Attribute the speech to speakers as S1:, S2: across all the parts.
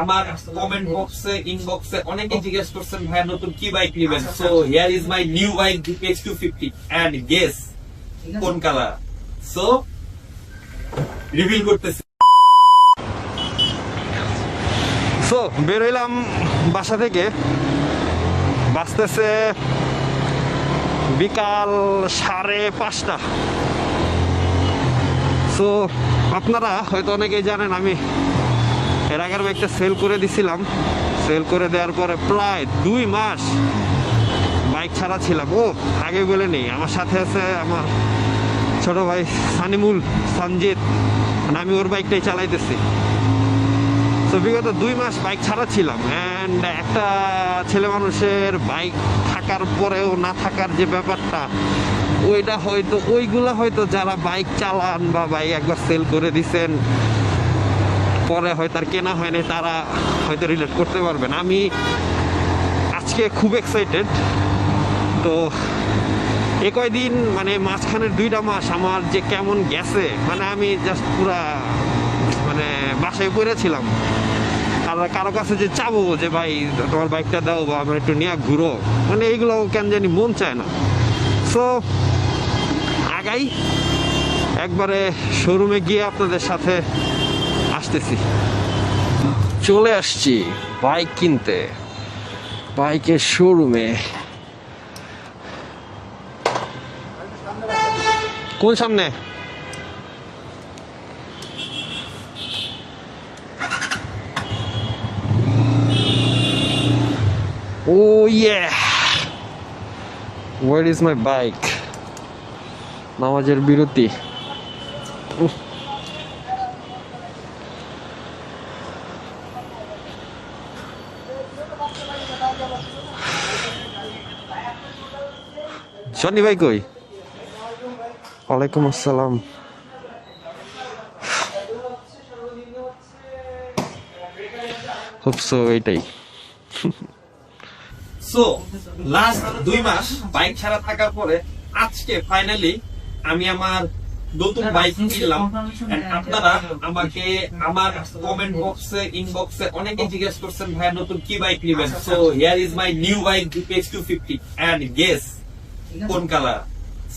S1: আমার কমেন্ট বক্সে ইনবক্সে অনেকে জিজ্ঞেস করছেন ভাইয়া নতুন কি বাইক নেবেন? So here is my new bike DPX two fifty and guess কোন কালার সো রিভিল করতেছি।
S2: সো বের হইলাম বাসা থেকে। বাঁচতেছে বিকাল সাড়ে পাঁচটা। সো আপনারা হয়তো অনেকেই জানেন আমি এর আগের বাইকটা সেল করে দিছিলাম। সেল করে দেওয়ার পরে প্রায় দুই মাস বাইক ছাড়া ছিলাম। ও, আগে বলে নেই। আমার সাথে আছে আমার ছোট ভাই সানিমুল, সঞ্জিত। মানে আমি ওর বাইকটাই চালাইতেছি। তো বিগত দুই মাস বাইক ছাড়া ছিলাম। অ্যান্ড একটা ছেলে মানুষের বাইক থাকার পরেও না থাকার যে ব্যাপারটা, ওইটা হয়তো, ওইগুলা হয়তো যারা বাইক চালান বা বাইক একবার সেল করে দিছেন পরে হয়তো আর কেনা হয়নি তারা হয়তো রিলেট করতে পারবেন আমি আজকে খুব এক্সাইটেড তো এ কয়দিন মানে মাঝখানের দুইটা মাস আমার যে কেমন গেছে মানে আমি জাস্ট পুরা মানে বাসায় পড়েছিলাম। আর কারও কাছে যে চাবো যে, ভাই, তোমার বাইকটা দাও বা আমার একটু নিয়ে ঘুরো। মানে এইগুলো কেন জানি মন চায় না। সো আগাই। একবারে শোরুমে গিয়ে আপনাদের সাথে আসতেছি। চলে আসছি বাইক কিনতে। বাইকের শোরুমে। কোন সামনে? Oh yeah! Where is my bike? নামাজের বিরতি। উফ। ভাই কই? ওয়ালাইকুম আসসালাম। হোপসো এইটাই।
S1: সো লাস্ট দুই মাস বাইক ছাড়া থাকার পরে আজকে ফাইনালি আমি আমার নতুন বাইক কিনলাম। আপনারা আমাকে আমার কমেন্ট বক্সে ইনবক্সে অনেকে জিজ্ঞেস করছেন ভাইয়া নতুন কি বাইক নেবেন? So here is my new bike DPX two fifty and guess কোন কালার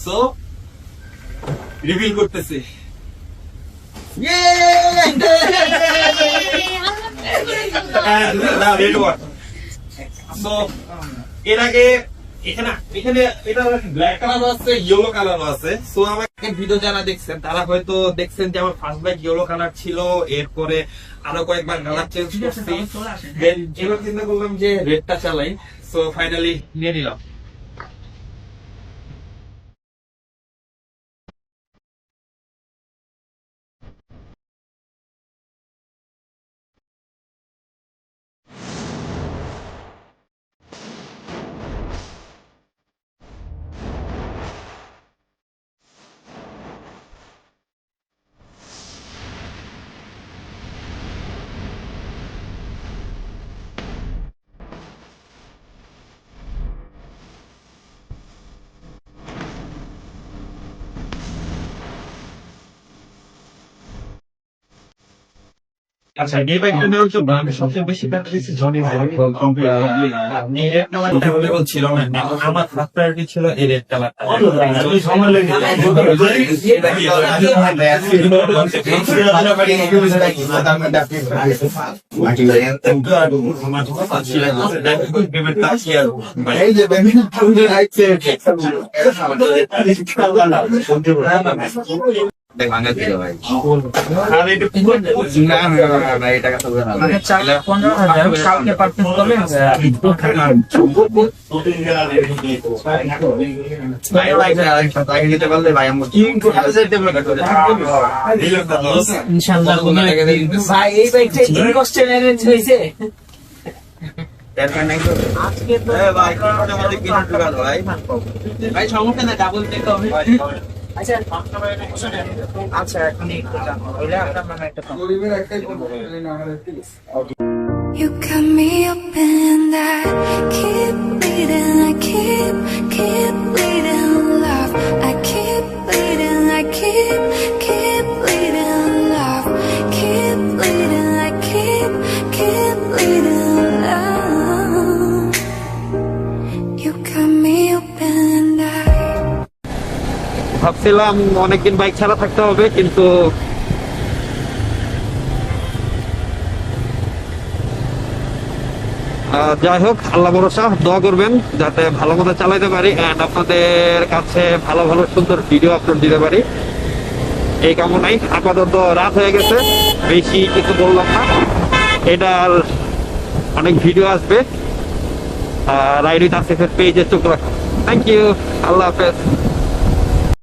S1: সো রিভিল করতেছি। এর আগে এখানে এখানে এটা ব্ল্যাক কালার আছে ইয়েলো কালার আছে। সো আমাকে ভিডিও যারা দেখছেন তারা হয়তো দেখছেন যে আমার ফার্স্ট বাইক ইয়েলো কালার ছিল এরপরে আরও কয়েকবার কালার চেঞ্জ করছি। দেন এবার চিন্তা করলাম যে রেডটা চালাই। সো ফাইনালি নিয়ে নিলাম।
S3: আচ্ছা এই বাইকটা নেওয়ার জন্য আমি সবচেয়ে বেশি ব্যাটারি জনি
S1: ছিল না আমার ফার্স্ট প্রায়োরিটি ছিল এই রেড কালারটা
S3: সময় লেগে
S4: এই যে ভাই
S5: সমস্যা না ডাবল দিতে হবে আচ্ছা আচ্ছা এখন একটু জানো হইলে আপনার মানে একটা
S6: You cut me up and that Keep beating, I keep, keep
S2: ভাবছিলাম অনেকদিন বাইক ছাড়া থাকতে হবে, কিন্তু যাই হোক, আল্লাহ ভরসা, দোয়া করবেন যাতে ভালো মতো চালাইতে পারি এন্ড আপনাদের কাছে ভালো ভালো, সুন্দর ভিডিও আপলোড দিতে পারি। এই কামনাই আপাতত রাত হয়ে গেছে, বেশি কিছু বললাম না। এটার অনেক ভিডিও আসবে। রাইড উইথ আসিফের পেজে চোখ রাখুন। থ্যাংক ইউ আল্লাহ হাফেজ।